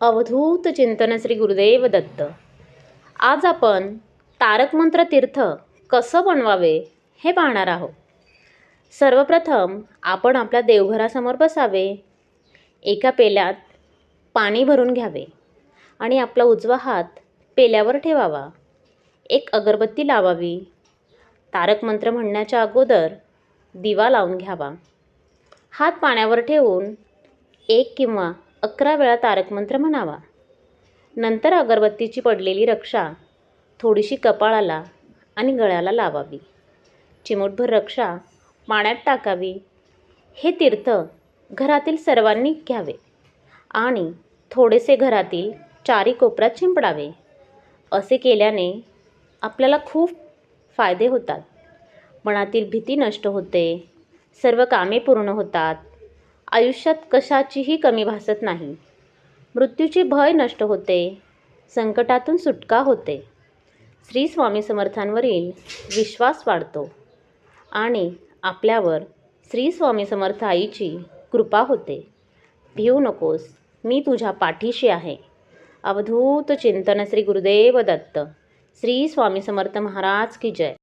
अवधूत चिंतन श्री गुरुदेव दत्त. आज आपण तारकमंत्र तीर्थ कसं बनवावे हे पाहणार आहोत. सर्वप्रथम आपण आपल्या देवघरासमोर बसावे. एका पेल्यात पाणी भरून घ्यावे आणि आपला उजवा हात पेल्यावर ठेवावा. एक अगरबत्ती लावावी. तारकमंत्र म्हणण्याच्या अगोदर दिवा लावून घ्यावा. हात पाण्यावर ठेवून एक किंवा अकरा वेळा तारकमंत्र म्हणावा. नंतर अगरबत्तीची पडलेली रक्षा थोडीशी कपाळाला आणि गळ्याला लावावी. चिमूटभर रक्षा पाण्यात टाकावी. हे तीर्थ घरातील सर्वांनी घ्यावे आणि थोडेसे घरातील चारी कोपऱ्यात शिंपडावे असे केल्याने आपल्याला खूप फायदे होतात. मनातील भीती नष्ट होते. सर्व कामे पूर्ण होतात. आयुष्यात कशाचीही कमी भासत नाही. मृत्यूची भय नष्ट होते. संकटातून सुटका होते. श्री स्वामी समर्थांवरील विश्वास वाढतो आणि आपल्यावर श्री स्वामी समर्थ आईची कृपा होते. भिवू नकोस मी तुझ्या पाठीशी आहे. अवधूत चिंतन श्री गुरुदेव दत्त. श्री स्वामी समर्थ महाराज की जय.